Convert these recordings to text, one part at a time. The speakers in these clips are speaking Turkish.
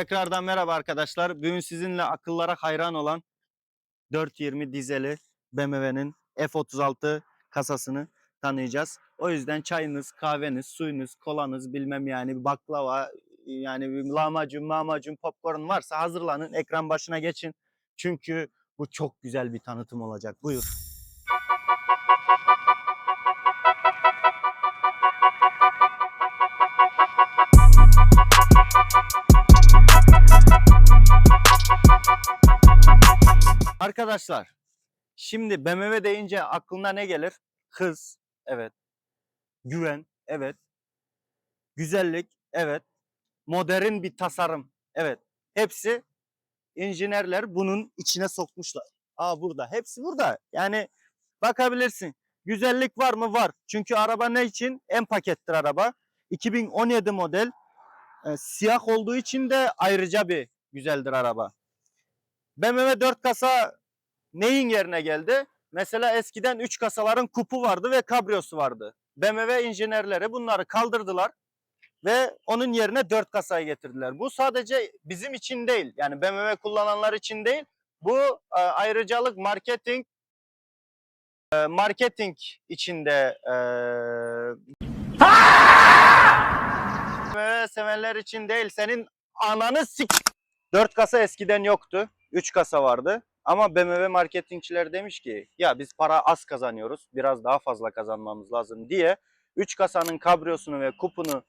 Tekrardan merhaba arkadaşlar. Bugün sizinle akıllara hayran olan 420 dizeli BMW'nin F36 kasasını tanıyacağız. O yüzden çayınız, kahveniz, suyunuz, kolanız, bilmem yani baklava, yani bir lahmacun, mamacun, popcorn varsa hazırlanın. Ekran başına geçin. Çünkü bu çok güzel bir tanıtım olacak. Buyur. Arkadaşlar, şimdi BMW deyince aklına ne gelir? Hız, evet. Güven, evet. Güzellik, evet. Modern bir tasarım, evet. Hepsi injinerler bunun içine sokmuşlar. Aa burada, hepsi burada. Yani bakabilirsin. Güzellik var mı? Var. Çünkü araba ne için? En pakettir araba. 2017 model. E, siyah olduğu için de ayrıca bir güzeldir araba. BMW 4 kasa neyin yerine geldi? Mesela eskiden 3 kasaların kupu vardı ve kabriyosu vardı. BMW injinerleri bunları kaldırdılar ve onun yerine 4 kasayı getirdiler. Bu sadece bizim için değil. Yani BMW kullananlar için değil. Bu e, ayrıcalık marketing e, marketing içinde e, BMW sevenler için değil. Senin ananı sik 4 kasa eskiden yoktu. 3 kasa vardı. Ama BMW marketingçiler demiş ki ya biz para az kazanıyoruz. Biraz daha fazla kazanmamız lazım diye 3 kasanın kabriyosunu ve kupunu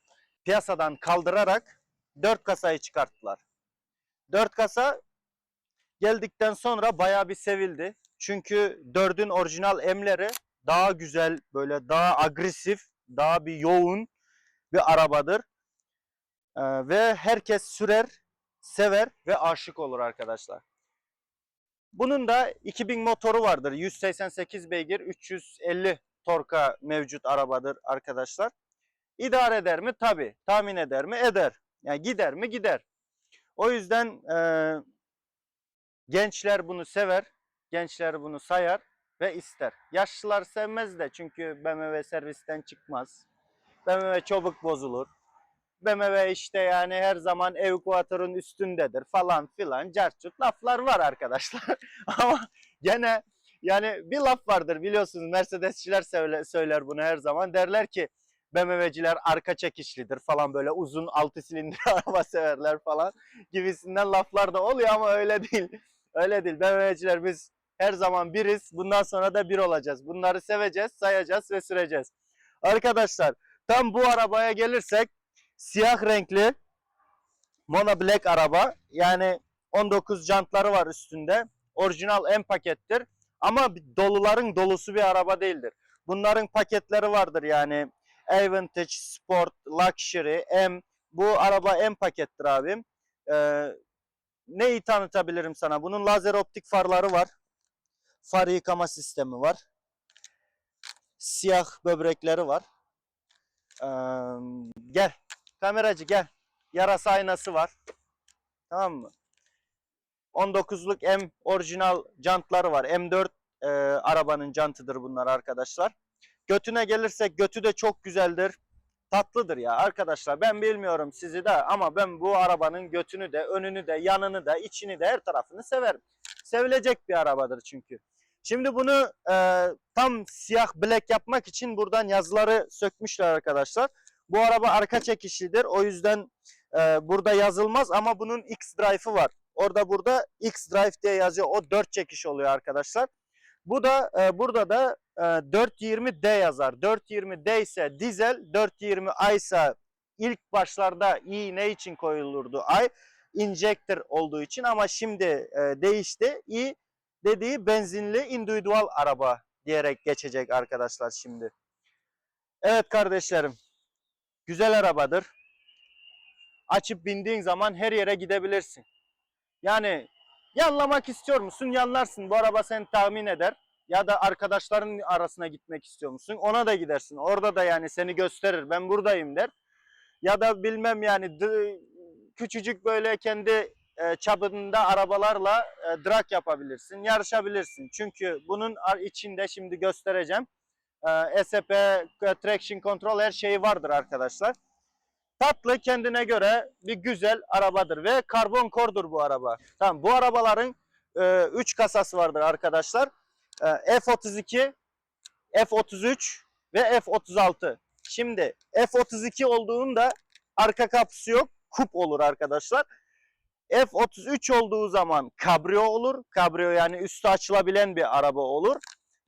piyasadan kaldırarak 4 kasayı çıkarttılar. 4 kasa geldikten sonra bayağı bir sevildi. Çünkü 4'ün orijinal M'leri daha güzel, böyle daha agresif, daha bir yoğun bir arabadır. Ee, ve herkes sürer, sever ve aşık olur arkadaşlar. Bunun da 2000 motoru vardır. 188 beygir, 350 torka mevcut arabadır arkadaşlar. İdare eder mi? Tabi. Tahmin eder mi? Eder. Yani gider mi? Gider. O yüzden e, gençler bunu sever, gençler bunu sayar ve ister. Yaşlılar sevmez de çünkü BMW servisten çıkmaz. BMW çabuk bozulur. BMW işte yani her zaman evkuatörün üstündedir falan filan carçut laflar var arkadaşlar. Ama gene yani bir laf vardır biliyorsunuz Mercedesçiler söyle- söyler bunu her zaman. Derler ki BMW'ciler arka çekişlidir falan böyle uzun altı silindir araba severler falan gibisinden laflar da oluyor ama öyle değil. Öyle değil. BMW'ciler biz her zaman biriz. Bundan sonra da bir olacağız. Bunları seveceğiz, sayacağız ve süreceğiz. Arkadaşlar tam bu arabaya gelirsek siyah renkli Mono Black araba. Yani 19 jantları var üstünde. Orijinal M pakettir. Ama doluların dolusu bir araba değildir. Bunların paketleri vardır yani. Avantage, Sport, Luxury, M. Bu araba M pakettir abim. Ee, neyi tanıtabilirim sana? Bunun lazer optik farları var. Far yıkama sistemi var. Siyah böbrekleri var. Ee, gel. Kameracı gel. Yarası aynası var. Tamam mı? 19'luk M orijinal jantları var. M4 e, arabanın jantıdır bunlar arkadaşlar. Götüne gelirsek götü de çok güzeldir. Tatlıdır ya arkadaşlar. Ben bilmiyorum sizi de ama ben bu arabanın götünü de, önünü de, yanını da, içini de her tarafını severim. Sevilecek bir arabadır çünkü. Şimdi bunu e, tam siyah black yapmak için buradan yazıları sökmüşler arkadaşlar. Bu araba arka çekişlidir. O yüzden e, burada yazılmaz ama bunun X drive'ı var. Orada burada X drive diye yazıyor. O 4 çekiş oluyor arkadaşlar. Bu da e, burada da e, 420D yazar. 420D ise dizel, 420i ise ilk başlarda i ne için koyulurdu? I injector olduğu için ama şimdi e, değişti. i dediği benzinli individual araba diyerek geçecek arkadaşlar şimdi. Evet kardeşlerim. Güzel arabadır. Açıp bindiğin zaman her yere gidebilirsin. Yani yanlamak istiyor musun? Yanlarsın. Bu araba seni tahmin eder. Ya da arkadaşların arasına gitmek istiyor musun? Ona da gidersin. Orada da yani seni gösterir. Ben buradayım der. Ya da bilmem yani küçücük böyle kendi e, çapında arabalarla e, drag yapabilirsin. Yarışabilirsin. Çünkü bunun içinde şimdi göstereceğim. E, SP, e, traction control her şeyi vardır arkadaşlar. Tatlı kendine göre bir güzel arabadır ve karbon kordur bu araba. Tamam bu arabaların 3 kasası vardır arkadaşlar. E, F32, F33 ve F36. Şimdi F32 olduğunda arka kapısı yok. Kup olur arkadaşlar. F33 olduğu zaman kabrio olur. Kabrio yani üstü açılabilen bir araba olur.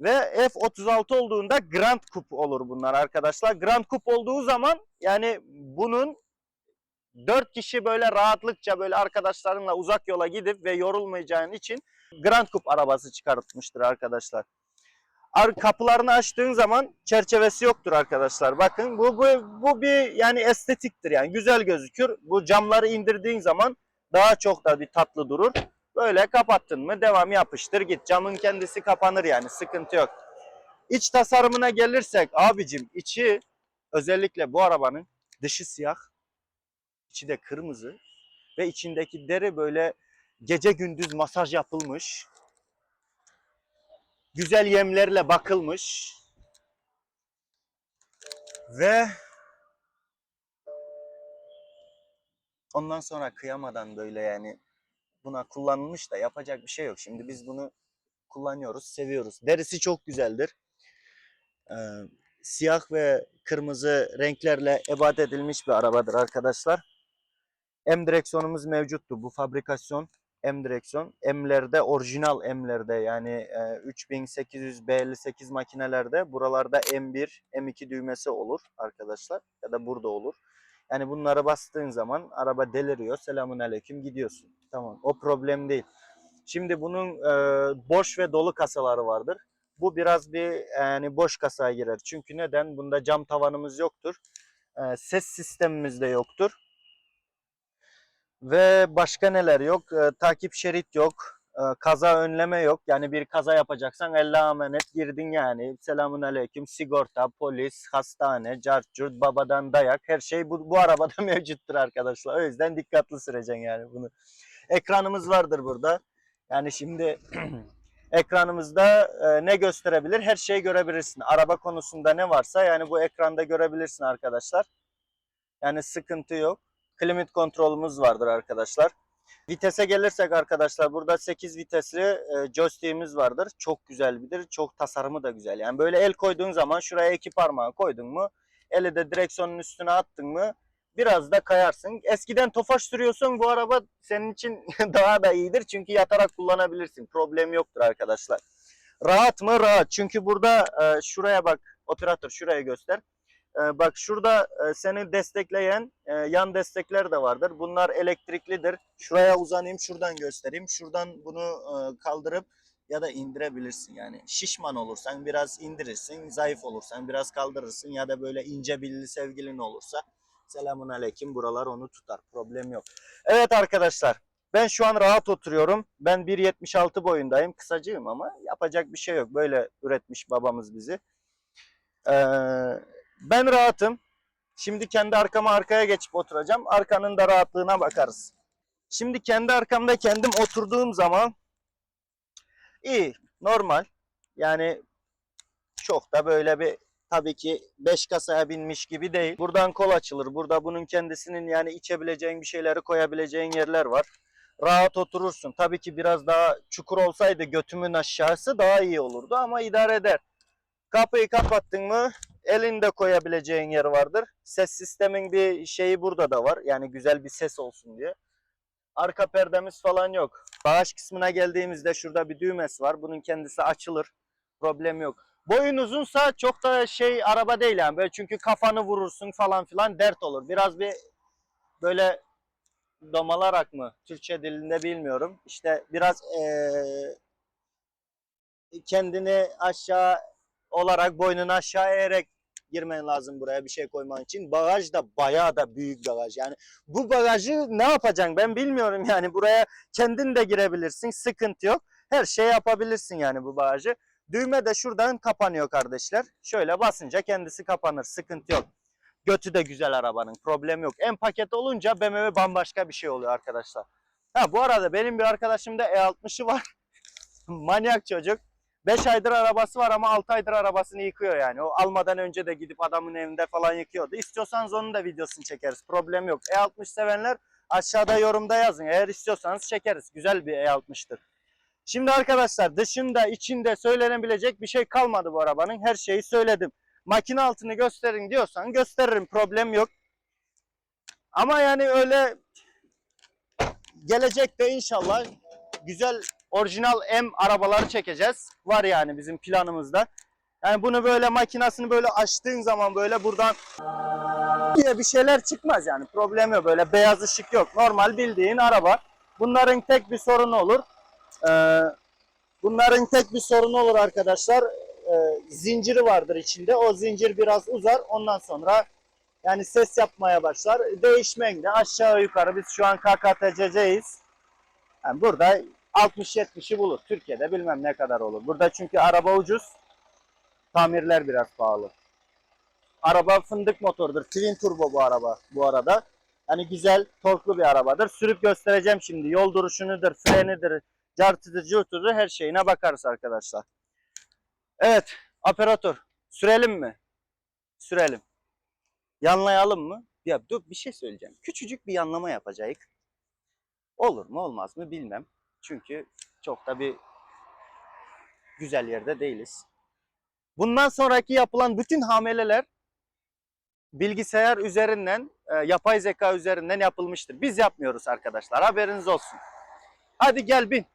Ve F36 olduğunda Grand Coupe olur bunlar arkadaşlar. Grand Coupe olduğu zaman yani bunun 4 kişi böyle rahatlıkça böyle arkadaşlarınla uzak yola gidip ve yorulmayacağın için Grand Coupe arabası çıkartmıştır arkadaşlar. Ar- Kapılarını açtığın zaman çerçevesi yoktur arkadaşlar. Bakın bu, bu, bu bir yani estetiktir yani güzel gözükür. Bu camları indirdiğin zaman daha çok da bir tatlı durur. Böyle kapattın mı devam yapıştır git. Camın kendisi kapanır yani sıkıntı yok. İç tasarımına gelirsek abicim içi özellikle bu arabanın dışı siyah, içi de kırmızı ve içindeki deri böyle gece gündüz masaj yapılmış. Güzel yemlerle bakılmış. Ve ondan sonra kıyamadan böyle yani buna kullanılmış da yapacak bir şey yok. Şimdi biz bunu kullanıyoruz, seviyoruz. Derisi çok güzeldir. Ee, siyah ve kırmızı renklerle ebat edilmiş bir arabadır arkadaşlar. M direksiyonumuz mevcuttu. Bu fabrikasyon M direksiyon. M'lerde orijinal M'lerde yani e, 3800 B58 makinelerde buralarda M1, M2 düğmesi olur arkadaşlar. Ya da burada olur. Yani bunları bastığın zaman araba deliriyor. Selamun aleyküm gidiyorsun. Tamam o problem değil. Şimdi bunun e, boş ve dolu kasaları vardır. Bu biraz bir yani boş kasaya girer. Çünkü neden? Bunda cam tavanımız yoktur. E, ses sistemimiz de yoktur. Ve başka neler yok? E, takip şerit yok. E, kaza önleme yok. Yani bir kaza yapacaksan Allah'a emanet girdin yani. Selamun aleyküm. Sigorta, polis, hastane, carcurt, babadan dayak. Her şey bu, bu arabada mevcuttur arkadaşlar. O yüzden dikkatli süreceksin yani bunu. Ekranımız vardır burada. Yani şimdi ekranımızda e, ne gösterebilir? Her şeyi görebilirsin. Araba konusunda ne varsa yani bu ekranda görebilirsin arkadaşlar. Yani sıkıntı yok. Climate kontrolümüz vardır arkadaşlar. Vitese gelirsek arkadaşlar burada 8 vitesli e, joystick'imiz vardır. Çok güzel bilir. Çok tasarımı da güzel. Yani böyle el koyduğun zaman şuraya iki parmağı koydun mu eli de direksiyonun üstüne attın mı biraz da kayarsın. Eskiden tofaş sürüyorsun bu araba senin için daha da iyidir. Çünkü yatarak kullanabilirsin. Problem yoktur arkadaşlar. Rahat mı? Rahat. Çünkü burada e, şuraya bak operatör şuraya göster. E, bak şurada e, seni destekleyen e, yan destekler de vardır. Bunlar elektriklidir. Şuraya uzanayım şuradan göstereyim. Şuradan bunu e, kaldırıp ya da indirebilirsin yani. Şişman olursan biraz indirirsin, zayıf olursan biraz kaldırırsın ya da böyle ince belli sevgilin olursa selamun aleyküm buralar onu tutar. Problem yok. Evet arkadaşlar ben şu an rahat oturuyorum. Ben 1.76 boyundayım. Kısacığım ama yapacak bir şey yok. Böyle üretmiş babamız bizi. Ee, ben rahatım. Şimdi kendi arkama arkaya geçip oturacağım. Arkanın da rahatlığına bakarız. Şimdi kendi arkamda kendim oturduğum zaman iyi, normal. Yani çok da böyle bir tabii ki 5 kasaya binmiş gibi değil. Buradan kol açılır. Burada bunun kendisinin yani içebileceğin bir şeyleri koyabileceğin yerler var. Rahat oturursun. Tabii ki biraz daha çukur olsaydı götümün aşağısı daha iyi olurdu ama idare eder. Kapıyı kapattın mı elinde koyabileceğin yer vardır. Ses sistemin bir şeyi burada da var. Yani güzel bir ses olsun diye. Arka perdemiz falan yok. Bağış kısmına geldiğimizde şurada bir düğmesi var. Bunun kendisi açılır. Problem yok. Boyun uzunsa çok da şey araba değil yani. Böyle çünkü kafanı vurursun falan filan dert olur. Biraz bir böyle domalarak mı? Türkçe dilinde bilmiyorum. İşte biraz eee, kendini aşağı olarak boynunu aşağı eğerek girmen lazım buraya bir şey koyman için. Bagaj da bayağı da büyük bagaj. Yani bu bagajı ne yapacaksın ben bilmiyorum yani. Buraya kendin de girebilirsin. Sıkıntı yok. Her şey yapabilirsin yani bu bagajı. Düğme de şuradan kapanıyor kardeşler. Şöyle basınca kendisi kapanır. Sıkıntı yok. Götü de güzel arabanın. Problem yok. En paket olunca BMW bambaşka bir şey oluyor arkadaşlar. Ha bu arada benim bir arkadaşımda E60'ı var. Manyak çocuk. 5 aydır arabası var ama 6 aydır arabasını yıkıyor yani. O almadan önce de gidip adamın evinde falan yıkıyordu. İstiyorsanız onun da videosunu çekeriz. Problem yok. E60 sevenler aşağıda yorumda yazın. Eğer istiyorsanız çekeriz. Güzel bir E60'tır. Şimdi arkadaşlar dışında içinde söylenebilecek bir şey kalmadı bu arabanın. Her şeyi söyledim. Makine altını gösterin diyorsan gösteririm. Problem yok. Ama yani öyle gelecekte inşallah güzel orijinal M arabaları çekeceğiz. Var yani bizim planımızda. Yani bunu böyle makinasını böyle açtığın zaman böyle buradan diye bir şeyler çıkmaz yani. Problem yok. Böyle beyaz ışık yok. Normal bildiğin araba. Bunların tek bir sorunu olur. Ee, bunların tek bir sorunu olur arkadaşlar. Ee, zinciri vardır içinde. O zincir biraz uzar. Ondan sonra yani ses yapmaya başlar. Değişmen de aşağı yukarı biz şu an KKTC'yiz. Yani burada 60-70'i bulur. Türkiye'de bilmem ne kadar olur. Burada çünkü araba ucuz. Tamirler biraz pahalı. Araba fındık motordur. Twin turbo bu araba bu arada. Yani güzel, torklu bir arabadır. Sürüp göstereceğim şimdi. Yol duruşunudur, frenidir, cartıdır, curtudur her şeyine bakarız arkadaşlar. Evet, operatör. Sürelim mi? Sürelim. Yanlayalım mı? Ya dur bir şey söyleyeceğim. Küçücük bir yanlama yapacağız. Olur mu olmaz mı bilmem. Çünkü çok da bir güzel yerde değiliz. Bundan sonraki yapılan bütün hamleler bilgisayar üzerinden, e, yapay zeka üzerinden yapılmıştır. Biz yapmıyoruz arkadaşlar. Haberiniz olsun. Hadi gel bin.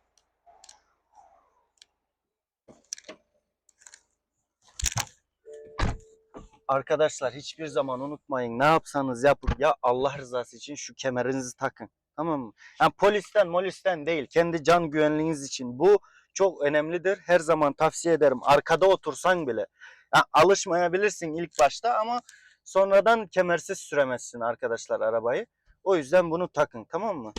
Arkadaşlar hiçbir zaman unutmayın ne yapsanız yapın ya Allah rızası için şu kemerinizi takın. Tamam mı? Yani polisten molisten değil kendi can güvenliğiniz için bu çok önemlidir. Her zaman tavsiye ederim. Arkada otursan bile. Ya alışmayabilirsin ilk başta ama sonradan kemersiz süremezsin arkadaşlar arabayı. O yüzden bunu takın tamam mı?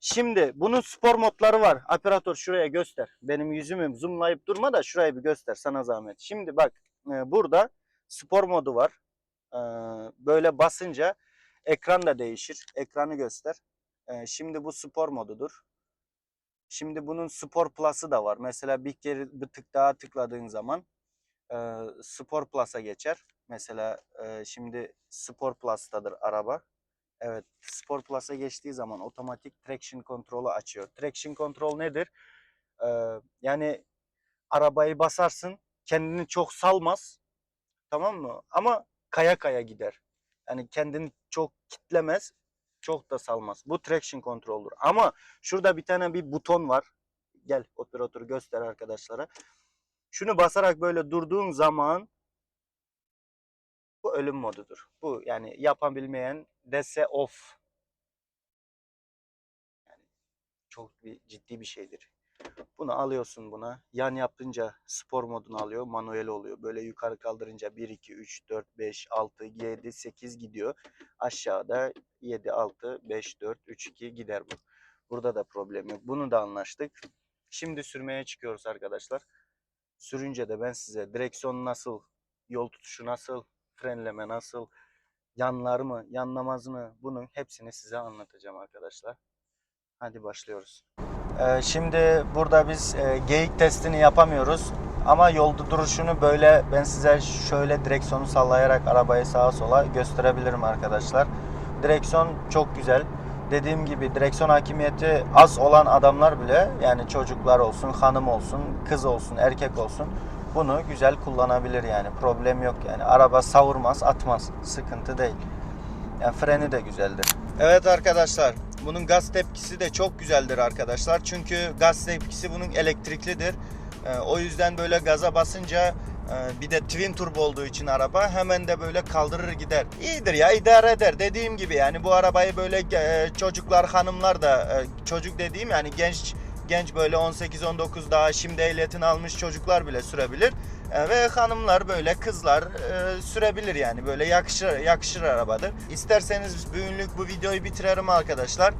Şimdi bunun spor modları var. Operatör şuraya göster. Benim yüzümü zoomlayıp durma da şurayı bir göster sana zahmet. Şimdi bak e, burada spor modu var. E, böyle basınca ekran da değişir. Ekranı göster. E, şimdi bu spor modudur. Şimdi bunun spor plus'ı da var. Mesela bir kere bir tık daha tıkladığın zaman e, spor plus'a geçer. Mesela e, şimdi spor plus'tadır araba. Evet, Sport Plus'a geçtiği zaman otomatik traction kontrolü açıyor. Traction kontrol nedir? Ee, yani arabayı basarsın, kendini çok salmaz. Tamam mı? Ama kaya kaya gider. Yani kendini çok kitlemez, çok da salmaz. Bu traction kontroldür. Ama şurada bir tane bir buton var. Gel operatör göster arkadaşlara. Şunu basarak böyle durduğun zaman bu ölüm modudur. Bu yani yapabilmeyen dese off. Yani çok bir ciddi bir şeydir. Bunu alıyorsun buna. Yan yapınca spor modunu alıyor. Manuel oluyor. Böyle yukarı kaldırınca 1, 2, 3, 4, 5, 6, 7, 8 gidiyor. Aşağıda 7, 6, 5, 4, 3, 2 gider bu. Burada da problem yok. Bunu da anlaştık. Şimdi sürmeye çıkıyoruz arkadaşlar. Sürünce de ben size direksiyon nasıl, yol tutuşu nasıl, frenleme nasıl, yanlar mı, yanlamaz mı bunun hepsini size anlatacağım arkadaşlar. Hadi başlıyoruz. Ee, şimdi burada biz e, geyik testini yapamıyoruz ama yolda duruşunu böyle ben size şöyle direksiyonu sallayarak arabayı sağa sola gösterebilirim arkadaşlar. Direksiyon çok güzel. Dediğim gibi direksiyon hakimiyeti az olan adamlar bile yani çocuklar olsun, hanım olsun, kız olsun, erkek olsun bunu güzel kullanabilir yani problem yok yani araba savurmaz atmaz sıkıntı değil yani freni de güzeldir. Evet arkadaşlar bunun gaz tepkisi de çok güzeldir arkadaşlar çünkü gaz tepkisi bunun elektriklidir Ee, o yüzden böyle gaza basınca e, bir de twin turbo olduğu için araba hemen de böyle kaldırır gider. İyidir ya idare eder dediğim gibi yani bu arabayı böyle e, çocuklar hanımlar da e, çocuk dediğim yani genç genç böyle 18-19 daha şimdi ehliyetini almış çocuklar bile sürebilir. E, Ve hanımlar böyle kızlar e, sürebilir yani böyle yakışır yakışır arabadır. İsterseniz bugünlük bu videoyu bitirelim arkadaşlar.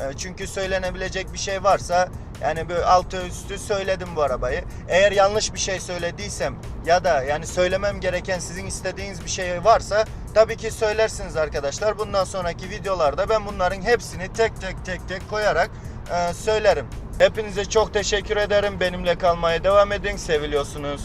E, Çünkü söylenebilecek bir şey varsa yani böyle altı üstü söyledim bu arabayı. Eğer yanlış bir şey söylediysem ya da yani söylemem gereken sizin istediğiniz bir şey varsa tabii ki söylersiniz arkadaşlar. Bundan sonraki videolarda ben bunların hepsini tek tek tek tek koyarak e, söylerim. Hepinize çok teşekkür ederim. Benimle kalmaya devam edin. Seviliyorsunuz.